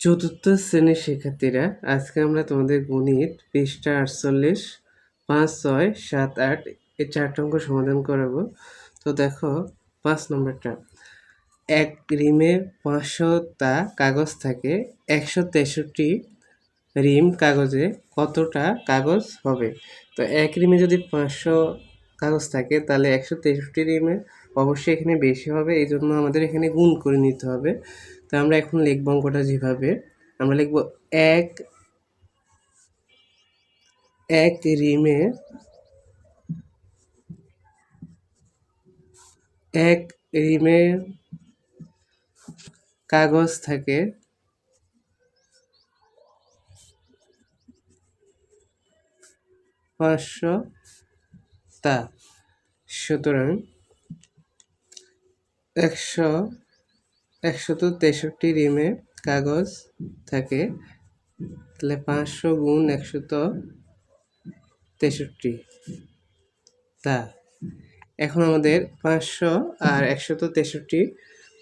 চতুর্থ শ্রেণির শিক্ষার্থীরা, আজকে আমরা তোমাদের গণিত পৃষ্ঠা আটচল্লিশ, পাঁচ, ছয়, সাত, আট এই চারটা অঙ্ক সমাধান করাবো। তো দেখো, পাঁচ নম্বরটা। এক রিমে পাঁচশোটা কাগজ থাকে, একশো তেষট্টি রিম কাগজে কতটা কাগজ হবে? তো এক রিমে যদি পাঁচশো কাগজ থাকে, তাহলে একশো তেষট্টি রিমে অবশ্যই এখানে বেশি হবে এই জন্য আমাদের এখানে গুণ করে নিতে হবে। তো আমরা এখন লিখব অঙ্কটা যেভাবে। আমরা লিখব এক এক রিমে এক রিমে কাগজ থাকে পাঁচশো তা সুতরাং একশো একশত তেষট্টি রিমে কাগজ থাকে, তাহলে পাঁচশো গুণ একশত তেষট্টি। তা, এখন আমাদের পাঁচশো আর একশত তেষট্টি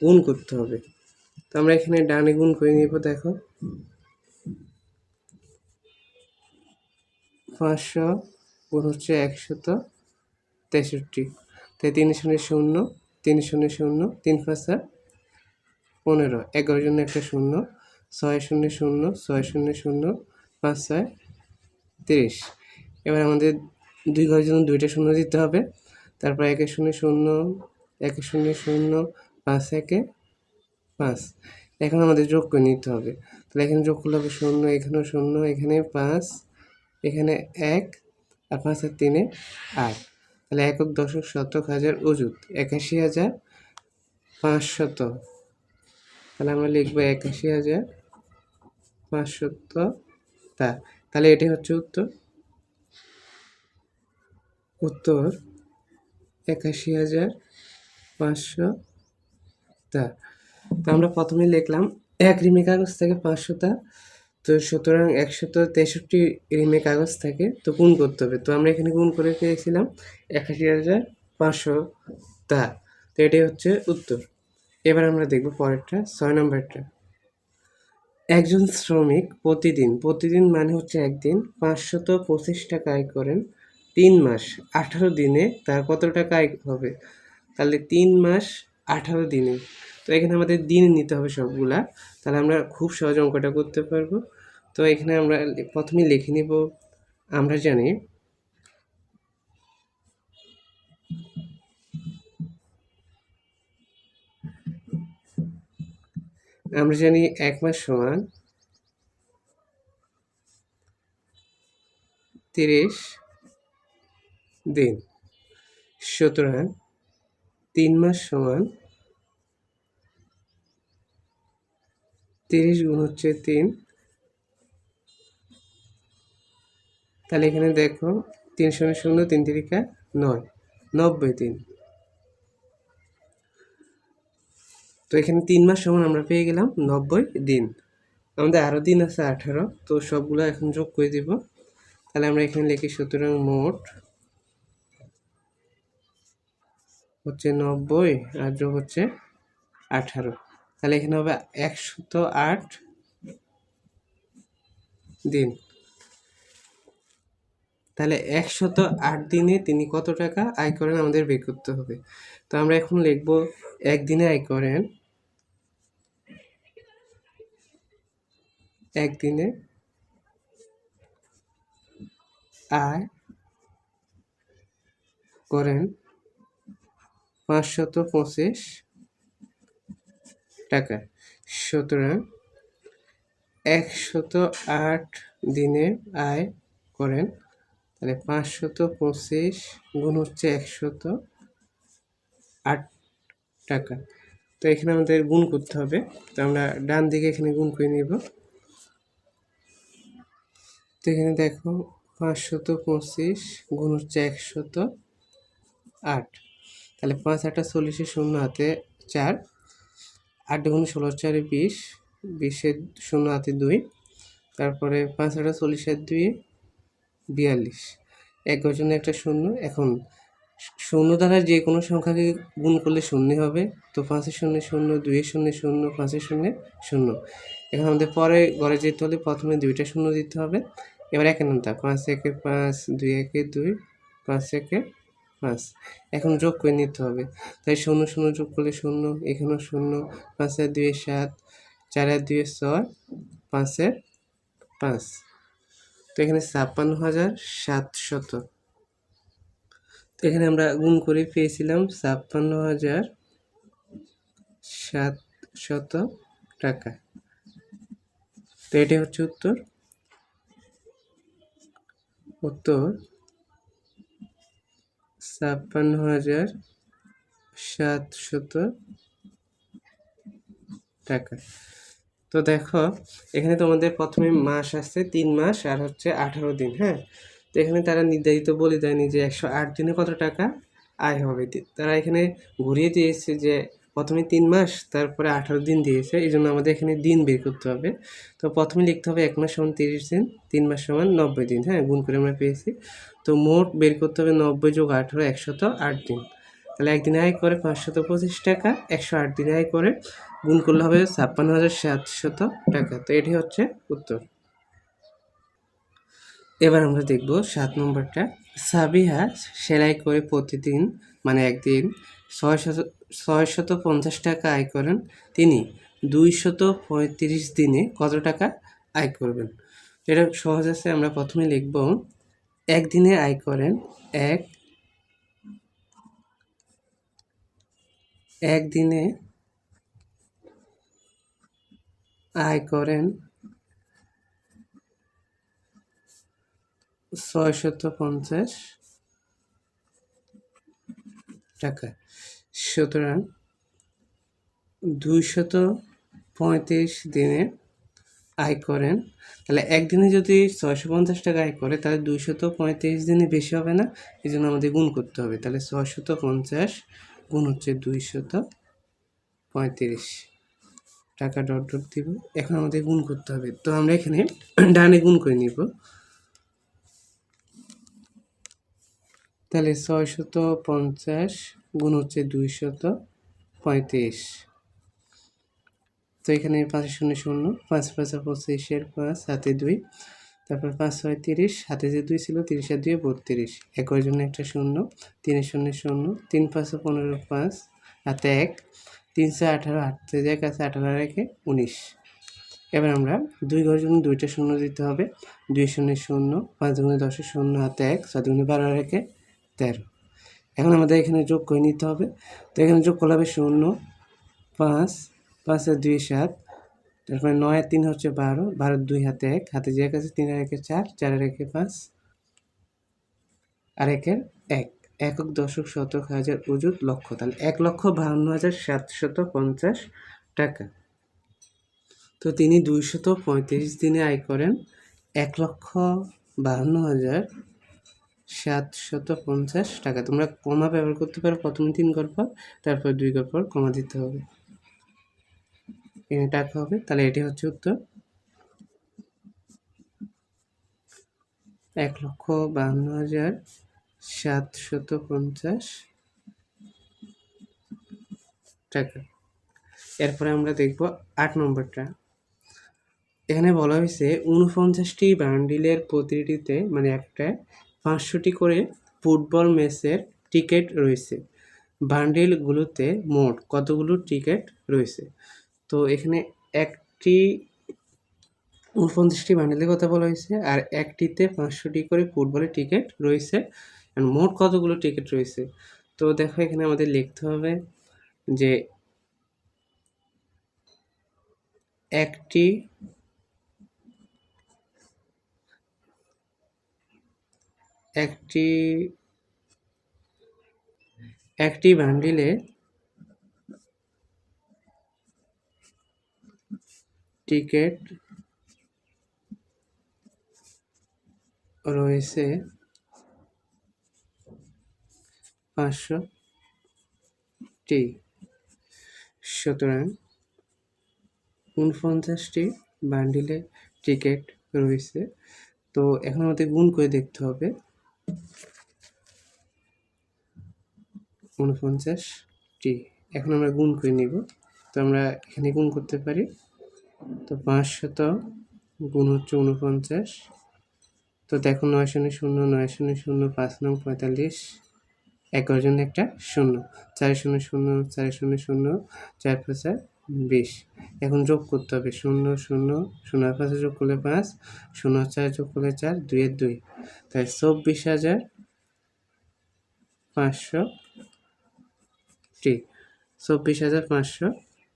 গুণ করতে হবে। তো আমরা এখানে ডানে গুণ করে নিব, দেখো। পাঁচশো গুণ হচ্ছে একশত তেষট্টি। তাই তিন শূন্য শূন্য, তিন শূন্য শূন্য, তিন পাঁচা পনেরো এগারোর জন্য একটা শূন্য, ছয় শূন্য শূন্য, ছয় শূন্য শূন্য, পাঁচ ছয় তিরিশ। এবার আমাদের দুই ঘরের জন্য দুইটা শূন্য দিতে হবে। তারপর একে শূন্য শূন্য, একে শূন্য শূন্য, পাঁচ একে পাঁচ। এখন আমাদের যোগ করে নিতে হবে। তাহলে এখানে যোগ করলে হবে শূন্য, এখানেও শূন্য, এখানে পাঁচ, এখানে এক আর পাঁচ আর তিনে আট। তাহলে একক দশক শতক হাজার অযুত, একাশি হাজার পাঁচশত। তাহলে আমরা লিখব একাশি হাজার পাঁচশত, তা, তাহলে এটি হচ্ছে উত্তর। উত্তর, একাশি হাজার পাঁচশো তা, তো আমরা প্রথমে লিখলাম এক রিমে কাগজ থেকে পাঁচশোটা তো সুতরাং একশত তেষট্টি রিমে কাগজ থাকে তো গুণ করতে হবে। তো আমরা এখানে গুণ করে পেয়েছিলাম একাশি হাজার পাঁচশো তা, তো এটাই হচ্ছে উত্তর। এবার আমরা দেখব পরেরটা, ছয় নম্বরটা। একজন শ্রমিক প্রতিদিন প্রতিদিন মানে হচ্ছে একদিন পাঁচশত পঁচিশ টাকা আয় করেন তিন মাস, আঠারো দিনে তার কত টাকা আয় হবে? তাহলে তিন মাস, আঠারো দিনে। তো এখানে আমাদের দিন নিতে হবে সবগুলা। তাহলে আমরা খুব সহজ অঙ্কটা করতে পারব। তো এখানে আমরা প্রথমে লিখে নিব, আমরা জানি আমরা জানি এক মাস সমান তিরিশ দিন। সুতরাং তিন মাস সমান তিরিশ গুণ হচ্ছে তিন। তাহলে এখানে দেখো তিন শূন্য শূন্য, তিন তিরিকা নয়। নব্বই দিন। তো এখানে তিন মাস সমান আমরা পেয়ে গেলাম, নব্বই দিন। আমাদের আরও দিন আছে আঠারো, তো সবগুলো এখন যোগ করে দিব। তাহলে আমরা এখানে লিখি সুতরাং মোট হচ্ছে নব্বই আর যোগ হচ্ছে আঠারো। তাহলে এখানে হবে একশত আট দিন। তাহলে একশত আট দিনে তিনি কত টাকা আয় করেন আমাদের বের করতে হবে। তো আমরা এখন লিখব একদিনে আয় করেন একদিনে আয় করেন পাঁচশত পঁচিশ টাকা। সুতরাং একশত আট দিনে আয় করেন, তাহলে পাঁচশত পঁচিশ গুণ হচ্ছে একশত আট টাকা। তো এখানে আমাদের গুণ করতে হবে। তো আমরা ডান দিকে এখানে গুণ করে নিব। তো এখানে দেখো পাঁচশত পঁচিশ গুণ হচ্ছে একশত আট। তাহলে পাঁচ আটটা চল্লিশে শূন্য হাতে চার, আট গুণ ষোলো চারে বিশ বিশের শূন্য হাতে দুই, তারপরে পাঁচ আটটা চল্লিশের দুই, বিয়াল্লিশ। এক গজনে একটা শূন্য, এখন শূন্য দ্বারা যে কোনো সংখ্যাকে গুণ করলে শূন্য হবে। তো পাঁচের শূন্য শূন্য দুইয়ের শূন্য শূন্য পাঁচের শূন্য শূন্য। এখন আমাদের পরে ঘরে যেতে হলে প্রথমে দুইটা শূন্য দিতে হবে। এবার একের নামটা পাঁচ, একে পাঁচ, দুই, একে দুই, পাঁচ, একে পাঁচ। এখন যোগ করে নিতে হবে। তাই শূন্য শূন্য যোগ করলে শূন্য, এখানেও শূন্য। পাঁচের দুয়ে সাত চারের দুয়ে ছয় পাঁচের পাঁচ। তো এখানে ছাপ্পান্ন হাজার সাতশত। তো এখানে আমরা গুণ করে পেয়েছিলাম ছাপ্পান্ন হাজার সাতশত টাকা। তো এটি হচ্ছে উত্তর। উত্তর ছাপ্পান্ন হাজার সাতশত টাকা। তো দেখো, এখানে তোমাদের প্রথমে মাস আছে তিন মাস আর হচ্ছে আঠারো দিন হ্যাঁ? তো এখানে তারা নির্ধারিত বলে দেয়নি যে একশো আট দিনে কত টাকা আয় হবে। তারা এখানে ঘুরিয়ে দিয়েছে যে প্রথমে তিন মাস, তারপরে আঠারো দিন দিয়েছে এই জন্য আমাদের এখানে দিন বের করতে হবে। তো প্রথমে লিখতে হবে এক মাস সমান তিরিশ দিন, তিন মাস সমান নব্বই দিন হ্যাঁ গুণ করে আমরা পেয়েছি। তো মোট বের করতে হবে নব্বই যোগ আঠারো, একশত আট দিন। তাহলে একদিন আয় করে পাঁচশত পঁচিশ টাকা, একশো আট দিন আয় করে গুণ করলে হবে ছাপ্পান্ন হাজার সাতশত টাকা। তো এটি হচ্ছে উত্তর। এবার আমরা দেখব সাত নম্বরটা। সাবিহা সেলাই করে প্রতিদিন মানে একদিন ছয় শত ছয় শত পঞ্চাশ টাকা আয় করেন তিনি। দুইশত পঁয়ত্রিশ দিনে কত টাকা আয় করবেন? এটা সহজ আছে, আমরা প্রথমে লিখব। একদিনে আয় করেন এক, একদিনে আয় করেন ছয়শত পঞ্চাশ টাকা। সুতরাং দুইশত পঁয়ত্রিশ দিনে আয় করেন। তাহলে একদিনে যদি ছয়শো পঞ্চাশ টাকা আয় করে, তাহলে দুইশত পঁয়ত্রিশ দিনে বেশি হবে না? এই জন্য আমাদের গুণ করতে হবে। তাহলে ছয়শত পঞ্চাশ গুণ হচ্ছে দুইশত পঁয়ত্রিশ। টাকা ডট ডট দিব। এখন আমাদের গুণ করতে হবে। তো আমরা এখানে ডানে গুণ করে নিব। তাহলে ছয়শত পঞ্চাশ গুণ হচ্ছে দুইশত পঁয়ত্রিশ। তো এখানে পাঁচ শূন্য শূন্য, পাঁচ পাঁচ পঁচিশের পাঁচ, হাতে দুই। তারপর পাঁচ ছয় তিরিশ, হাতে যে দুই ছিল তিরিশের দুই বত্রিশ। একর জন্য একটা শূন্য তিনের শূন্য শূন্য, তিন পাঁচশো পনেরো পাঁচ, হাতে এক। তিনশো আঠারো, হাতে যায় কাছে আঠারো রেখে উনিশ। এবার আমরা দুই ঘরের জন্য দুইটা শূন্য দিতে হবে। দুই শূন্য শূন্য, পাঁচ গুণে দশের শূন্য, হাতে এক সাত গুণে বারো রেখে তেরো। এখন আমাদের এখানে যোগ করে নিতে হবে। তো এখানে যোগ করলে হবে শূন্য, পাঁচ, পাঁচের দুই সাত, তারপরে নয় তিন হচ্ছে বারো বারো দুই হাতে এক, হাতে যে এক আছে তিন আর একে চার, চারের একে পাঁচ, আর একের এক। একক দশক শতক হাজার অযুত লক্ষ। তাহলে এক লক্ষ বাহান্ন হাজার সাতশত পঞ্চাশ টাকা। তো তিনি দুইশত পঁয়ত্রিশ দিনে আয় করেন এক লক্ষ বাহান্ন হাজার সাতশত পঞ্চাশ টাকা। তোমরা কমা ব্যবহার করতে পারো। প্রথমে তিন ঘর পর তারপর দুই ঘর পর কমা দিতে হবে। এখানে টাকা হবে। তাহলে এটি হচ্ছে উত্তর। এক লক্ষ বাহান্ন হাজার সাতশত পঞ্চাশ টাকা। এরপরে আমরা দেখব আট নম্বরটা। এখানে বলা হয়েছে উনপঞ্চাশটি বান্ডিলের প্রতিটিতে মানে একটা পাঁচশোটি করে ফুটবল ম্যাচের টিকিট রয়েছে। বান্ডিলগুলোতে মোট কতগুলো টিকিট রয়েছে? তো এখানে একটি উনপঞ্চাশটি বান্ডিলের কথা বলা হয়েছে আর একটিতে পাঁচশোটি করে ফুটবলের টিকিট রয়েছে মোট কতগুলো টিকিট রয়েছে? তো দেখো এখানে আমাদের লিখতে হবে যে একটি একটি একটি বান্ডিলে টিকিট রয়েছে পাঁচশো টি। সুতরাং উনপঞ্চাশটি বান্ডিলে টিকিট রয়েছে। তো এখন ওদের গুণ করে দেখতে হবে। উনপঞ্চাশটি এখন আমরা গুণ করে নিব। তো আমরা এখানে গুণ করতে পারি। তো পাঁচশত গুণ হচ্ছে উনপঞ্চাশ তো দেখো নয় শূন্য শূন্য, নয় শূন্য শূন্য, পাঁচ নং পঁয়তাল্লিশ। এগারো জন্য একটা শূন্য। চার শূন্য শূন্য, চার শূন্য শূন্য, চার পাঁচে বিশ। এখন যোগ করতে হবে। শূন্য শূন্য শূন্য পাঁচে যোগ করলে পাঁচ, শূন্য চার যোগ করলে চার দুইয়ের দুই। তাই চব্বিশ হাজার পাঁচশো টি, চব্বিশ হাজার পাঁচশো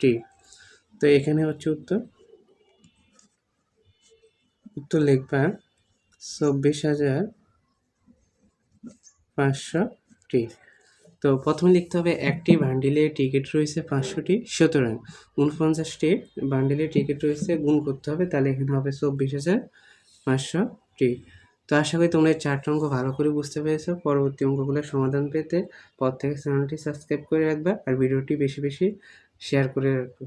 টি। তো এখানে হচ্ছে উত্তর। উত্তর লিখবা, চব্বিশ হাজার পাঁচশো টি। তো প্রথমে লিখতে হবে একটি বান্ডিলে টিকিট রয়েছে পাঁচশোটি সুতরাং উনপঞ্চাশটি বান্ডিলে টিকিট রয়েছে, গুণ করতে হবে, তাহলে এখানে হবে চব্বিশ হাজার পাঁচশো টি। তো আশা করি তোমরা এই চারটা অঙ্ক ভালো করে বুঝতে পেরেছ। পরবর্তী অঙ্কগুলোর সমাধান পেতে পর থেকে চ্যানেলটি সাবস্ক্রাইব করে রাখবে আর ভিডিওটি বেশি বেশি শেয়ার করে রাখবে।